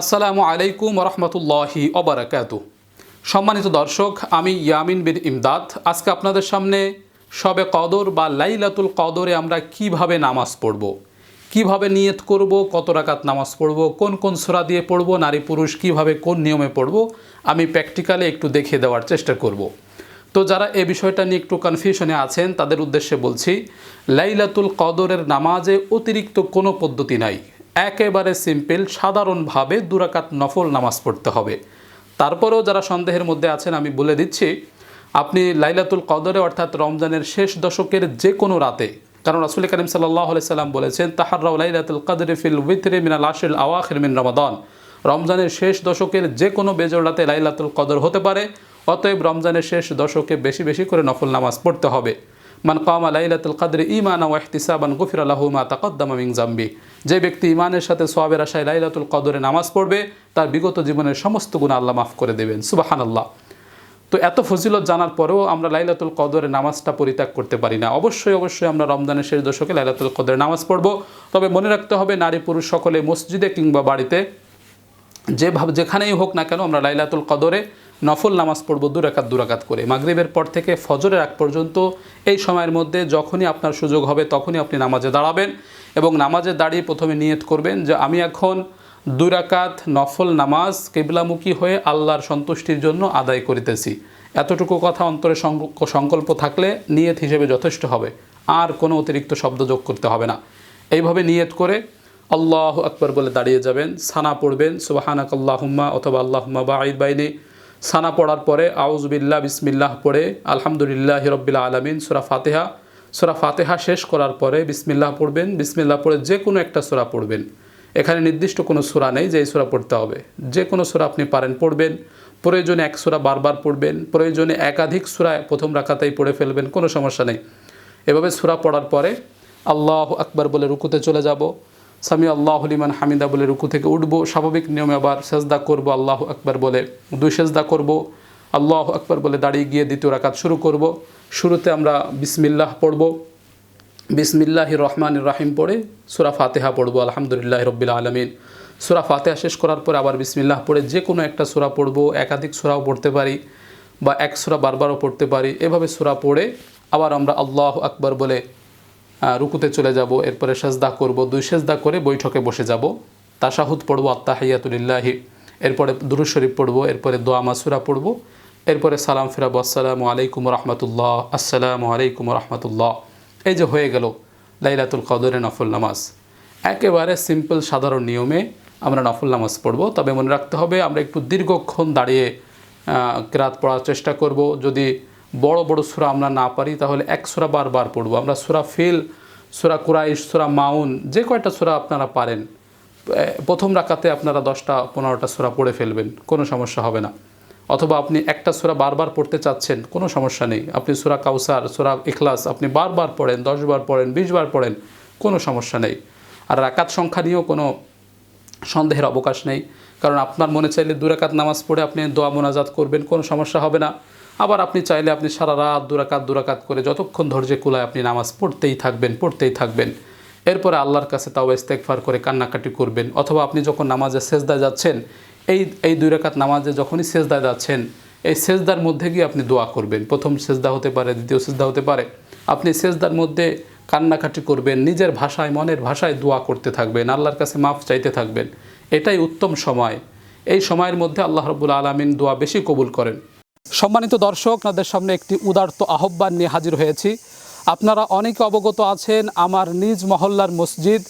আসসালামু আলাইকুম রহমতুল্লাহি অবরাকাত সম্মানিত দর্শক, আমি ইয়ামিন বিন ইমদাদ। আজকে আপনাদের সামনে সবে কদর বা লাইলাতুল কদরে আমরা কীভাবে নামাজ পড়ব, কীভাবে নিয়ত করব, কত রাকাত নামাজ পড়ব, কোন কোন সোরা দিয়ে পড়ব, নারী পুরুষ কীভাবে কোন নিয়মে পড়ব, আমি প্র্যাকটিক্যালে একটু দেখিয়ে দেওয়ার চেষ্টা করব। তো যারা এ বিষয়টা নিয়ে একটু কনফিউশনে আছেন, তাদের উদ্দেশ্যে বলছি, লাইলাতুল কদরের নামাজে অতিরিক্ত কোনো পদ্ধতি নাই। একেবারে সিম্পল, সাধারণভাবে দুরাকাত নফল নামাজ পড়তে হবে। তারপরেও যারা সন্দেহের মধ্যে আছেন, আমি বলে দিচ্ছি, আপনি লাইলাতুল কদরে অর্থাৎ রমজানের শেষ দশকের যে কোনো রাতে, কারণ রাসুল করিম সাল্লাহ সাল্লাম বলেছেন, তাহার্রাউ লাইলাতুল কদরে ফিল উইথরে মিনাল আশিল আওয়াখির মিন রমাদন। রমজানের শেষ দশকের যে কোনো বেজর রাতে লাইলাতুল কদর হতে পারে, অতএব রমজানের শেষ দশকে বেশি বেশি করে নফল নামাজ পড়তে হবে। মান কামা লাইলাতুল কদর ইমান ও ইহতিসাবান গুফির আল্লাহু মা তাকদ্দামা মিন জাম্বি যে ব্যক্তি ইমানের সাথে সোয়াবের আশায় লাইলাতুল কদরে নামাজ পড়বে, তার বিগত জীবনের সমস্ত গুণ আল্লাহ মাফ করে দেবেন। সুবাহানাল্লাহ। তো এত ফজিলত জানার পরেও আমরা লাইলাতুল কদরে নামাজটা পরিত্যাগ করতে পারি না। অবশ্যই অবশ্যই আমরা রমজানের শেষ দশকে লাইলাতুল কদরে নামাজ পড়ব। তবে মনে রাখতে হবে, নারী পুরুষ সকলে মসজিদে কিংবা বাড়িতে যেভাবে যেখানেই হোক না কেন আমরা লাইলাতুল কদরে নফল নামাজ পড়ব দুরাকাত দুরাকাত করে। মাগরিবের পর থেকে ফজরের আগ পর্যন্ত এই সময়ের মধ্যে যখনই আপনার সুযোগ হবে তখনই আপনি নামাজে দাঁড়াবেন এবং নামাজে দাঁড়িয়ে প্রথমে নিয়ত করবেন যে আমি এখন দুরাকাত নফল নামাজ কেবলামুখী হয়ে আল্লাহর সন্তুষ্টির জন্য আদায় করিতেছি। এতটুকু কথা অন্তরে সংকল্প থাকলে নিয়ত হিসেবে যথেষ্ট হবে। আর কোনো অতিরিক্ত শব্দ যোগ করতে হবে না। এইভাবে নিয়ত করে আল্লাহ আকবর বলে দাঁড়িয়ে যাবেন, সানা পড়বেন সুবাহানাক আল্লাহুম্মা অথবা আল্লাহুম্মা বা আইদ বাইনি সানা পড়ার পরে আউজবিল্লা বিসমিল্লাহ পড়ে, আলহামদুলিল্লাহ রব্বিল আলমিন, সুরা ফাতেহা। সুরা ফাতেহা শেষ করার পরে বিসমিল্লাহ পড়বেন। বিসমিল্লাহ পড়ে যে কোনো একটা সুরা পড়বেন। এখানে নির্দিষ্ট কোনো সুরা নেই যে এই সুরা পড়তে হবে। যে কোনো সুরা আপনি পারেন পড়বেন। প্রয়োজনে এক সুরা বারবার পড়বেন। প্রয়োজনে একাধিক সুরা প্রথম রাখাতেই পড়ে ফেলবেন, কোনো সমস্যা নেই। এভাবে সুরা পড়ার পরে আল্লাহ আকবার বলে রুকুতে চলে যাব। সামি আল্লাহ হলিমান হামিদা বলে রুকু থেকে উঠবো, স্বাভাবিক নিয়মে আবার সেজদা করব, আল্লাহ আকবার বলে দুই সেজদা করব, আল্লাহ আকবার বলে দাঁড়িয়ে গিয়ে দ্বিতীয় রাকাত শুরু করব। শুরুতে আমরা বিসমিল্লাহ পড়ব। বিসমিল্লাহ রহমান রাহিম পড়ে সুরা ফাতেহা পড়ব, আলহামদুলিল্লাহ রব্বিল আলমিন। সুরা ফাতেহা শেষ করার পরে আবার বিসমিল্লাহ পড়ে যে কোনো একটা সুরা পড়ব, একাধিক সুরাও পড়তে পারি বা এক সুরা বারবারও পড়তে পারি। এভাবে সুরা পড়ে আবার আমরা আল্লাহ আকবার বলে রুকুতে চলে যাব, এরপরে সেজদা করব, দুই সেজদা করে বৈঠকে বসে যাব। তাশাহুদ পড়ব আত্মাহিয়াতুলিল্লাহি এরপরে দুরুজ শরীফ পড়ব, এরপরে দোয়া মাসুরা পড়ব, এরপরে সালাম ফিরাবো, আসসালামু আলাইকুম রহমতুল্লাহ, আসসালামু আলাইকুম রহমতুল্লাহ। এই যে হয়ে গেল লাইলাতুল কদরে নফল নামাজ। একেবারে সিম্পল সাধারণ নিয়মে আমরা নফল নামাজ পড়ব। তবে মনে রাখতে হবে, আমরা একটু দীর্ঘক্ষণ দাঁড়িয়ে কেরাত পড়ার চেষ্টা করব। যদি বড় বড় সুরা আমরা না পারি, তাহলে এক সুরা বারবার পড়ব। আমরা সুরা ফিল, সুরা কুরাইশ, সুরা মাউন, যে কয়টা সুরা আপনারা পারেন প্রথম রাকাতে আপনারা দশটা, পনেরোটা সুরা পড়ে ফেলবেন, কোনো সমস্যা হবে না। অথবা আপনি একটা সুরা বারবার পড়তে চাচ্ছেন, কোনো সমস্যা নেই। আপনি সুরা কাউসার, সুরা ইখলাস আপনি বারবার পড়েন, দশবার পড়েন, বিশবার পড়েন, কোনো সমস্যা নেই। আর রাকাত সংখ্যা নিয়েও কোনো সন্দেহের অবকাশ নেই। কারণ আপনার মনে চাইলে দুরাকাত নামাজ পড়ে আপনি দোয়া মোনাজাত করবেন, কোনো সমস্যা হবে না। আবার আপনি চাইলে আপনি সারা রাত দুরাকাত দুরাকাত করে যতক্ষণ ধৈর্যে কুলায় আপনি নামাজ পড়তেই থাকবেন পড়তেই থাকবেন। এরপরে আল্লাহর কাছে তাও ইস্তেকফার করে কান্নাকাটি করবেন। অথবা আপনি যখন নামাজে সেজদায় যাচ্ছেন, এই এই দুই রাকাত নামাজে যখনই সেজদায় যাচ্ছেন, এই সেজদার মধ্যে গিয়ে আপনি দোয়া করবেন। প্রথম সেজদা হতে পারে, দ্বিতীয় সেজদা হতে পারে। আপনি সেজদার মধ্যে কান্নাকাটি করবেন, নিজের ভাষায়, মনের ভাষায় দোয়া করতে থাকবেন, আল্লাহর কাছে মাফ চাইতে থাকবেন। এটাই উত্তম সময়। এই সময়ের মধ্যে আল্লাহ রবুল আলমিন দোয়া বেশি কবুল করেন। সম্মানিত দর্শক, আপনাদের সামনে একটি উদার্ত আহ্বান নিয়ে হাজির হয়েছি। আপনারা অনেকে অবগত আছেন, আমার নিজ মহল্লার মসজিদ,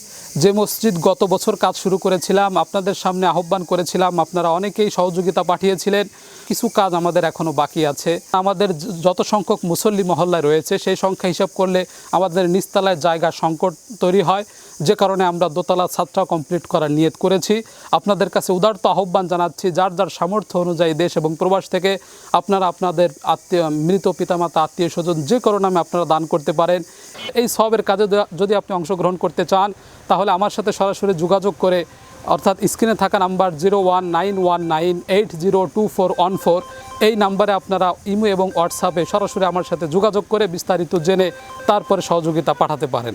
যে মসজিদ গত বছর কাজ শুরু করেছিলাম, আপনাদের সামনে আহ্বান করেছিলাম, আপনারা অনেকেই সহযোগিতা পাঠিয়েছিলেন, কিছু কাজ আমাদের এখনও বাকি আছে। আমাদের যত সংখ্যক মুসল্লি মহল্লায় রয়েছে, সেই সংখ্যা হিসাব করলে আমাদের নিচতলায় জায়গা সংকট তৈরি হয়। যে কারণে আমরা দোতলা ছাদটা কমপ্লিট করার নিয়ত করেছি। আপনাদের কাছে উদারত আহ্বান জানাচ্ছি, যার যার সামর্থ্য অনুযায়ী দেশ এবং প্রবাস থেকে আপনারা আপনাদের আত্মীয়, মৃত পিতামাতা, আত্মীয় স্বজন যে কোনো নামে আপনারা দান করতে পারেন। এই সবের কাজে যদি আপনি অংশগ্রহণ করতে চান, তাহলে আমার সাথে সরাসরি যোগাযোগ করে, অর্থাৎ স্ক্রিনে থাকা number zero one nine one nine eight zero two four one four এই নাম্বারে আপনারা ইমো এবং হোয়াটসঅ্যাপে সরাসরি আমার সাথে যোগাযোগ করে বিস্তারিত জেনে তারপরে সহযোগিতা পাঠাতে পারেন।